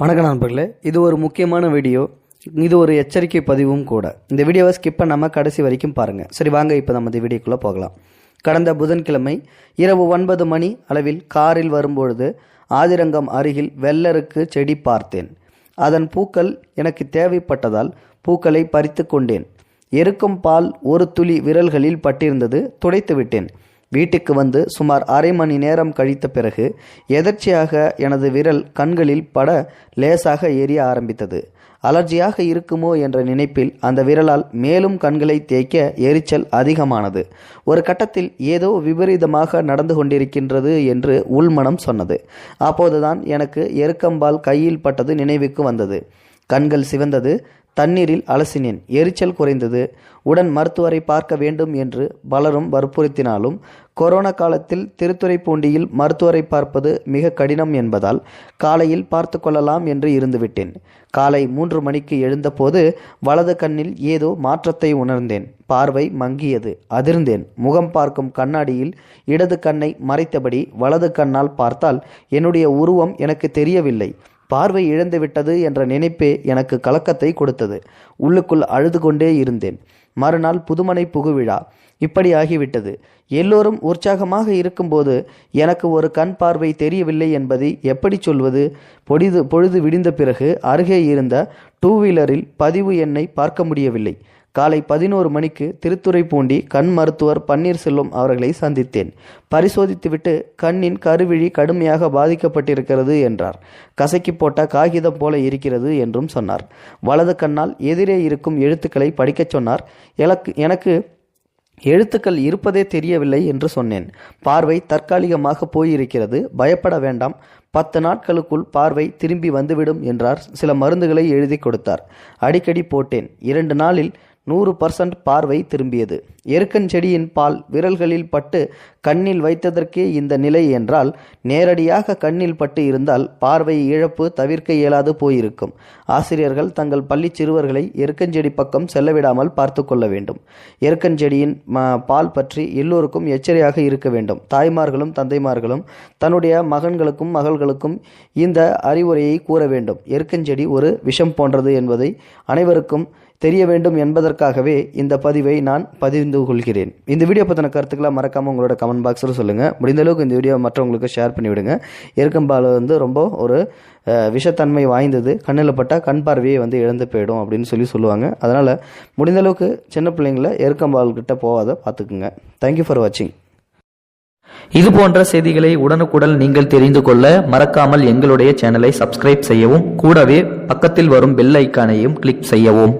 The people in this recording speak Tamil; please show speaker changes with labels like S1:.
S1: வணக்கம் நண்பர்களே. இது ஒரு முக்கியமான வீடியோ. இது ஒரு எச்சரிக்கை பதிவும் கூட. இந்த வீடியோவை ஸ்கிப் பண்ணாமல் கடைசி வரைக்கும் பாருங்கள் சரி வாங்க இப்போ நம்ம இந்த வீடியோக்குள்ளே போகலாம். கடந்த புதன்கிழமை இரவு ஒன்பது மணி அளவில் காரில் வரும்பொழுது ஆதிரங்கம் அருகில் வெள்ளருக்கு செடி பார்த்தேன். அதன் பூக்கள் எனக்கு தேவைப்பட்டதால் பூக்களை பறித்து கொண்டேன். எருக்கும் பால் ஒரு துளி விரல்களில் பட்டிருந்தது துடைத்து விட்டேன் வீட்டுக்கு வந்து சுமார் அரை மணி நேரம் கழித்த பிறகு எதர்ச்சியாக எனது விரல் கண்களில் பட லேசாக எரிய ஆரம்பித்தது. அலர்ஜியாக இருக்குமோ? என்ற நினைப்பில் அந்த விரலால் மேலும் கண்களை தேய்க்க எரிச்சல் அதிகமானது. ஒரு கட்டத்தில் ஏதோ விபரீதமாக நடந்து கொண்டிருக்கின்றது என்று உள்மனம் சொன்னது. அப்போதுதான் எனக்கு எருக்கம்பால் கையில் பட்டது நினைவுக்கு வந்தது. கண்கள் சிவந்தது. தண்ணீரில் அலசினேன். எரிச்சல் குறைந்தது. உடன் மருத்துவரை பார்க்க வேண்டும் என்று பலரும் வற்புறுத்தினாலும் கொரோனா காலத்தில் திருத்துறைப்பூண்டியில் மருத்துவரை பார்ப்பது மிக கடினம் என்பதால் காலையில் பார்த்து கொள்ளலாம் என்று இருந்துவிட்டேன். காலை மூன்று மணிக்கு எழுந்தபோது வலது கண்ணில் ஏதோ மாற்றத்தை உணர்ந்தேன். பார்வை மங்கியது. அதிர்ந்தேன். முகம் பார்க்கும் கண்ணாடியில் இடது கண்ணை மறைத்தபடி வலது கண்ணால் பார்த்தால் என்னுடைய உருவம் எனக்கு தெரியவில்லை. பார்வை இழந்துவிட்டது என்ற நினைப்பே எனக்கு கலக்கத்தை கொடுத்தது. உள்ளுக்குள் அழுது கொண்டே இருந்தேன். மறுநாள் புதுமனை புகுவிழா இப்படி ஆகிவிட்டது. எல்லோரும் உற்சாகமாக இருக்கும்போது எனக்கு ஒரு கண் பார்வை தெரியவில்லை என்பதை எப்படி சொல்வது? பொழுது பொழுது விடிந்த பிறகு அருகே இருந்த டூ வீலரில் பதிவு எண்ணை பார்க்க முடியவில்லை. காலை பதினோரு மணிக்கு திருத்துறைப்பூண்டி கண் மருத்துவர் பன்னீர்செல்வம் அவர்களை சந்தித்தேன். பரிசோதித்துவிட்டு கண்ணின் கருவிழி கடுமையாக பாதிக்கப்பட்டிருக்கிறது என்றார். கசக்கி போட்ட காகிதம் போல இருக்கிறது என்றும் சொன்னார். வலது கண்ணால் எதிரே இருக்கும் எழுத்துக்களை படிக்கச் சொன்னார். எனக்கு எனக்கு எழுத்துக்கள் இருப்பதே தெரியவில்லை என்று சொன்னேன். பார்வை தற்காலிகமாக போயிருக்கிறது. பயப்பட வேண்டாம். பத்து நாட்களுக்குள் பார்வை திரும்பி வந்துவிடும் என்றார். சில மருந்துகளை எழுதி கொடுத்தார். அடிக்கடி போட்டேன். இரண்டு நாளில் நூறு பர்சன்ட் பார்வை திரும்பியது. எருக்கஞ்செடியின் பால் விரல்களில் பட்டு கண்ணில் வைத்ததற்கே இந்த நிலை என்றால் நேரடியாக கண்ணில் பட்டு இருந்தால் பார்வை இழப்பு தவிர்க்க இயலாது போயிருக்கும். ஆசிரியர்கள் தங்கள் பள்ளி சிறுவர்களை எருக்கஞ்செடி பக்கம் செல்லவிடாமல் பார்த்து கொள்ள வேண்டும். எருக்கஞ்செடியின் பால் பற்றி எல்லோருக்கும் எச்சரியாக இருக்க வேண்டும். தாய்மார்களும் தந்தைமார்களும் தன்னுடைய மகன்களுக்கும் மகள்களுக்கும் இந்த அறிவுரையை கூற வேண்டும். எருக்கஞ்செடி ஒரு விஷம் போன்றது என்பதை அனைவருக்கும் தெரிய வேண்டும் என்பதற்காகவே இந்த பதிவை நான் பதிந்து கொள்கிறேன். இந்த வீடியோ பற்றின கருத்துக்களை மறக்காமல் உங்களோட கமெண்ட் பாக்ஸில் சொல்லுங்கள் முடிந்த அளவுக்கு இந்த வீடியோ மற்றவங்களுக்கு ஷேர் பண்ணிவிடுங்க. எருக்கம்பால் வந்து ரொம்ப ஒரு விஷத்தன்மை வாய்ந்தது. கண்ணில் பட்டால் கண் பார்வையை வந்து இழந்து போயிடும் அப்படின்னு சொல்லி சொல்லுவாங்க. அதனால் முடிந்த அளவுக்கு சின்ன பிள்ளைங்கள எருக்கம்பால் கிட்ட போகாத பார்த்துக்குங்க தேங்க்யூ ஃபார் வாட்சிங்
S2: இது போன்ற செய்திகளை உடனுக்குடன் நீங்கள் தெரிந்து கொள்ள மறக்காமல் எங்களுடைய சேனலை சப்ஸ்கிரைப் செய்யவும் கூடவே பக்கத்தில் வரும் பெல் ஐக்கானையும் கிளிக் செய்யவும்.